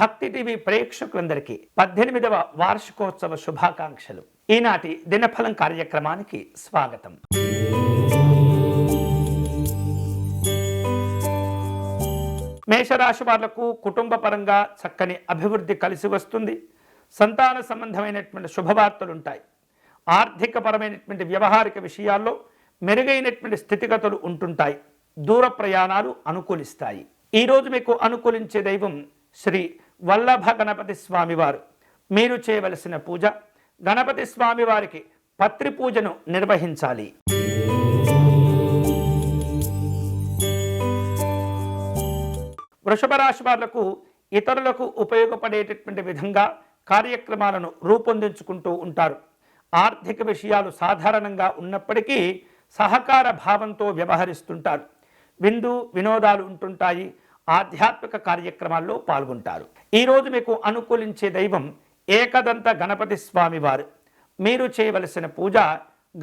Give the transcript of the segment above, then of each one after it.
భక్తి టీవీ ప్రేక్షకులందరికీ పద్దెనిమిదవ వార్షికోత్సవ శుభాకాంక్షలు. ఈనాటి దినఫలం కార్యక్రమానికి స్వాగతం. మేషరాశి వాళ్ళకు కుటుంబ పరంగా చక్కని అభివృద్ధి కలిసి వస్తుంది. సంతాన సంబంధమైనటువంటి శుభవార్తలుంటాయి. ఆర్థిక పరమైనటువంటి వ్యవహారిక విషయాల్లో మెరుగైనటువంటి స్థితిగతులు ఉంటుంటాయి. దూర ప్రయాణాలు అనుకూలిస్తాయి. ఈరోజు మీకు అనుకూలించే దైవం శ్రీ వల్లభ గణపతి స్వామివారు మీరు చేయవలసిన పూజ గణపతి స్వామివారికి పత్రి పూజను నిర్వహించాలి. వృషభ రాశి వాళ్ళకు ఇతరులకు ఉపయోగపడేటటువంటి విధంగా కార్యక్రమాలను రూపొందించుకుంటూ ఉంటారు. ఆర్థిక విషయాలు సాధారణంగా ఉన్నప్పటికీ సహకార భావంతో వ్యవహరిస్తుంటారు. విందు వినోదాలు ఉంటుంటాయి. ఆధ్యాత్మిక కార్యక్రమాల్లో పాల్గొంటారు. ఈరోజు మీకు అనుకూలించే దైవం ఏకదంత గణపతి స్వామివారు మీరు చేయవలసిన పూజ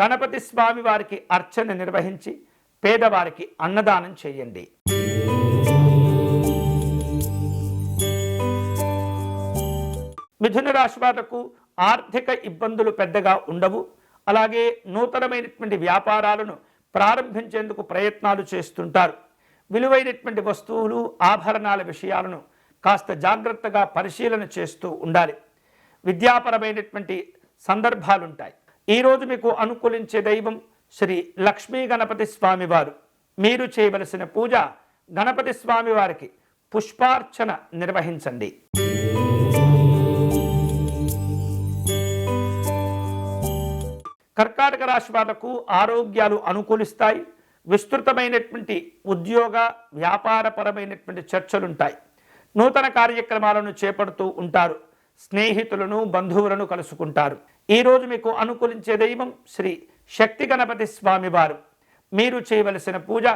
గణపతి స్వామివారికి అర్చన నిర్వహించి పేదవారికి అన్నదానం చేయండి. మిథున రాశి వాళ్ళకు ఆర్థిక ఇబ్బందులు పెద్దగా ఉండవు. అలాగే నూతనమైనటువంటి వ్యాపారాలను ప్రారంభించేందుకు ప్రయత్నాలు చేస్తుంటారు. విలువైనటువంటి వస్తువులు ఆభరణాల విషయాలను కాస్త జాగ్రత్తగా పరిశీలన చేస్తూ ఉండాలి. విద్యాపరమైనటువంటి సందర్భాలుంటాయి. ఈరోజు మీకు అనుకూలించే దైవం శ్రీ లక్ష్మీ గణపతి స్వామివారు. మీరు చేయవలసిన పూజ గణపతి స్వామివారికి పుష్పార్చన నిర్వహించండి. కర్కాటక రాశి వాళ్ళకు ఆరోగ్యాలు అనుకూలిస్తాయి. విస్తృతమైనటువంటి ఉద్యోగ వ్యాపారపరమైనటువంటి చర్చలుంటాయి. నూతన కార్యక్రమాలను చేపడుతూ ఉంటారు. స్నేహితులను బంధువులను కలుసుకుంటారు. ఈరోజు మీకు అనుకూలించే దైవం శ్రీ శక్తి గణపతి స్వామివారు మీరు చేయవలసిన పూజ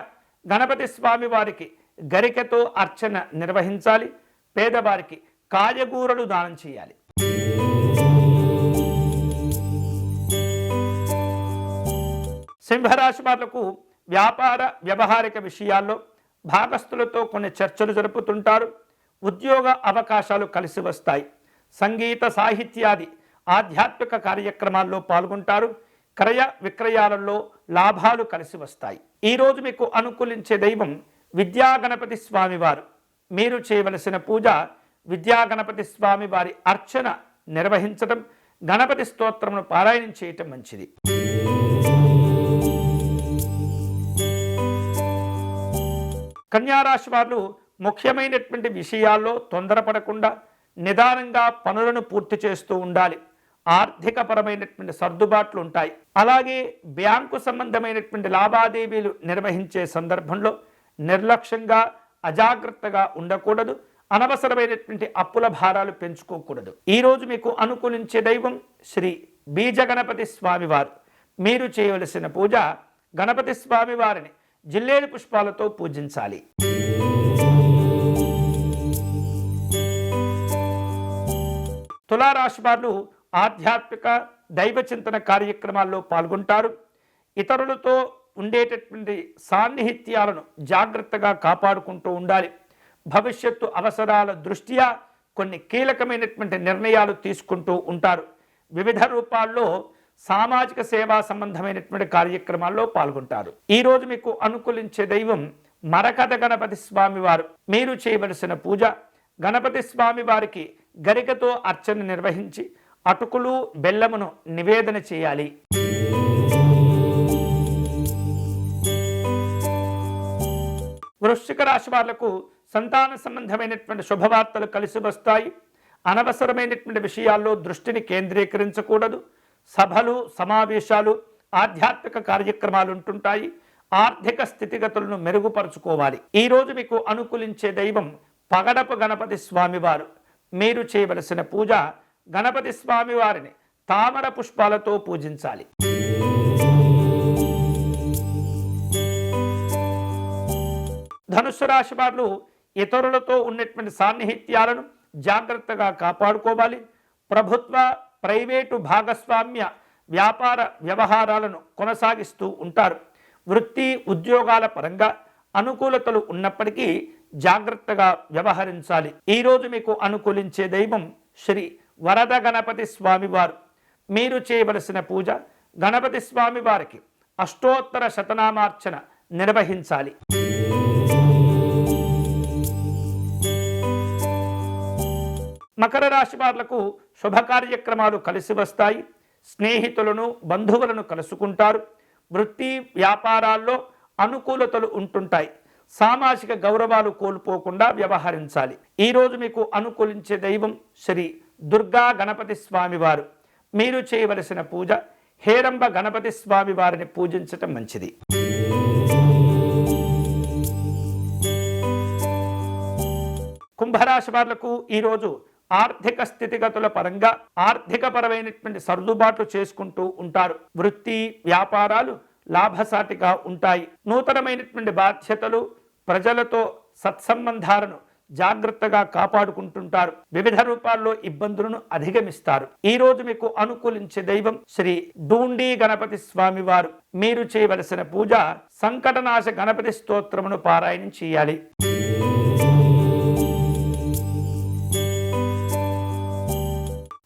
గణపతి స్వామివారికి గరికతో అర్చన నిర్వహించాలి. పేదవారికి కాయగూరలు దానం చేయాలి. సింహరాశి వాళ్ళకు వ్యాపార వ్యవహారిక విషయాల్లో భాగస్థులతో కొన్ని చర్చలు జరుపుతుంటారు. ఉద్యోగ అవకాశాలు కలిసి వస్తాయి. సంగీత సాహిత్యాది ఆధ్యాత్మిక కార్యక్రమాల్లో పాల్గొంటారు. క్రయ విక్రయాలలో లాభాలు కలిసి వస్తాయి. ఈరోజు మీకు అనుకూలించే దైవం విద్యాగణపతి స్వామివారు. మీరు చేయవలసిన పూజ విద్యాగణపతి స్వామి వారి అర్చన నిర్వహించడం గణపతి స్తోత్రమును పారాయణం చేయటం మంచిది. కన్యారాశి వారు ముఖ్యమైనటువంటి విషయాల్లో తొందరపడకుండా నిదానంగా పనులను పూర్తి చేస్తూ ఉండాలి. ఆర్థికపరమైనటువంటి సర్దుబాట్లు ఉంటాయి. అలాగే బ్యాంకు సంబంధమైనటువంటి లావాదేవీలు నిర్వహించే సందర్భంలో నిర్లక్ష్యంగా అజాగ్రత్తగా ఉండకూడదు. అనవసరమైనటువంటి అప్పుల భారాలు పెంచుకోకూడదు. ఈరోజు మీకు అనుకూలించే దైవం శ్రీ బీజగణపతి స్వామివారు. మీరు చేయవలసిన పూజ గణపతి స్వామివారిని జిల్లేడు పుష్పాలతో పూజించాలి. తులారాశి వారు ఆధ్యాత్మిక దైవ చింతన కార్యక్రమాల్లో పాల్గొంటారు. ఇతరులతో ఉండేటటువంటి సాన్నిహిత్యాలను జాగ్రత్తగా కాపాడుకుంటూ ఉండాలి. భవిష్యత్తు అవసరాల దృష్ట్యా కొన్ని కీలకమైనటువంటి నిర్ణయాలు తీసుకుంటూ ఉంటారు. వివిధ రూపాల్లో సామాజిక సేవా సంబంధమైనటువంటి కార్యక్రమాల్లో పాల్గొంటారు. ఈరోజు మీకు అనుకూలించే దైవం మరకథ గణపతి స్వామి వారు. మీరు చేయవలసిన పూజ గణపతి స్వామి వారికి గరికతో అర్చన నిర్వహించి అటుకులు బెల్లమును నివేదన చేయాలి. వృశ్చిక రాశి వాళ్ళకు సంతాన సంబంధమైనటువంటి శుభవార్తలు కలిసి వస్తాయి. అనవసరమైనటువంటి విషయాల్లో దృష్టిని కేంద్రీకరించకూడదు. సభలు సమావేశాలు ఆధ్యాత్మిక కార్యక్రమాలు ఉంటుంటాయి. ఆర్థిక స్థితిగతులను మెరుగుపరుచుకోవాలి. ఈరోజు మీకు అనుకూలించే దైవం పగడపు గణపతి స్వామివారు. మీరు చేయవలసిన పూజ గణపతి స్వామివారిని తామర పుష్పాలతో పూజించాలి. ధనుస్సు రాశి వారు ఇతరులతో ఉన్నటువంటి సాన్నిహిత్యాలను జాగ్రత్తగా కాపాడుకోవాలి. ప్రభుత్వ ప్రైవేటు భాగస్వామ్య వ్యాపార వ్యవహారాలను కొనసాగిస్తూ ఉంటారు. వృత్తి ఉద్యోగాల పరంగా అనుకూలతలు ఉన్నప్పటికీ జాగ్రత్తగా వ్యవహరించాలి. ఈ రోజు మీకు అనుకూలించే దైవం శ్రీ వరద గణపతి స్వామివారు. మీరు చేయవలసిన పూజ గణపతి స్వామి వారికి అష్టోత్తర శతనామార్చన నిర్వహించాలి. మకర రాశి వారులకు శుభ కార్యక్రమాలు కలిసి వస్తాయి. స్నేహితులను బంధువులను కలుసుకుంటారు. వృత్తి వ్యాపారాల్లో అనుకూలతలు ఉంటుంటాయి. సామాజిక గౌరవాలు కోల్పోకుండా వ్యవహరించాలి. ఈరోజు మీకు అనుకూలించే దైవం శ్రీ దుర్గా గణపతి స్వామివారు. మీరు చేయవలసిన పూజ హేరంబ గణపతి స్వామి వారిని పూజించటం మంచిది. కుంభరాశి వారులకు ఈరోజు ఆర్థిక స్థితిగతుల పరంగా ఆర్థిక పరమైనటువంటి సర్దుబాట్లు చేసుకుంటూ ఉంటారు. వృత్తి వ్యాపారాలు లాభసాటిగా ఉంటాయి. నూతనమైనటువంటి బాధ్యతలు ప్రజలతో సత్సంబంధాలను జాగ్రత్తగా కాపాడుకుంటుంటారు. వివిధ రూపాల్లో ఇబ్బందులను అధిగమిస్తారు. ఈ రోజు మీకు అనుకూలించే దైవం శ్రీ డూండి గణపతి స్వామి వారు మీరు చేయవలసిన పూజ సంకటనాశ గణపతి స్తోత్రమును పారాయణం చేయాలి.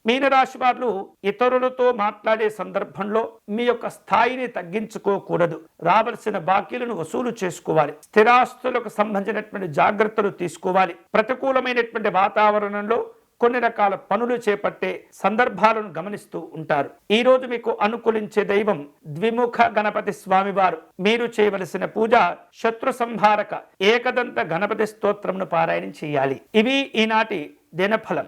మీనరాశి వారు ఇతరులతో మాట్లాడే సందర్భంలో మీ యొక్క స్థాయిని తగ్గించుకోకూడదు. రావలసిన బాకీలను వసూలు చేసుకోవాలి. స్థిరాస్తులకు సంబంధించినటువంటి జాగ్రత్తలు తీసుకోవాలి. ప్రతికూలమైనటువంటి వాతావరణంలో కొన్ని రకాల పనులు చేపట్టే సందర్భాలను గమనిస్తూ ఉంటారు. ఈ రోజు మీకు అనుకూలించే దైవం ద్విముఖ గణపతి స్వామివారు. మీరు చేయవలసిన పూజ శత్రు సంహారక ఏకదంత గణపతి స్తోత్రమును పారాయణం చేయాలి. ఇవి ఈనాటి దినఫలం.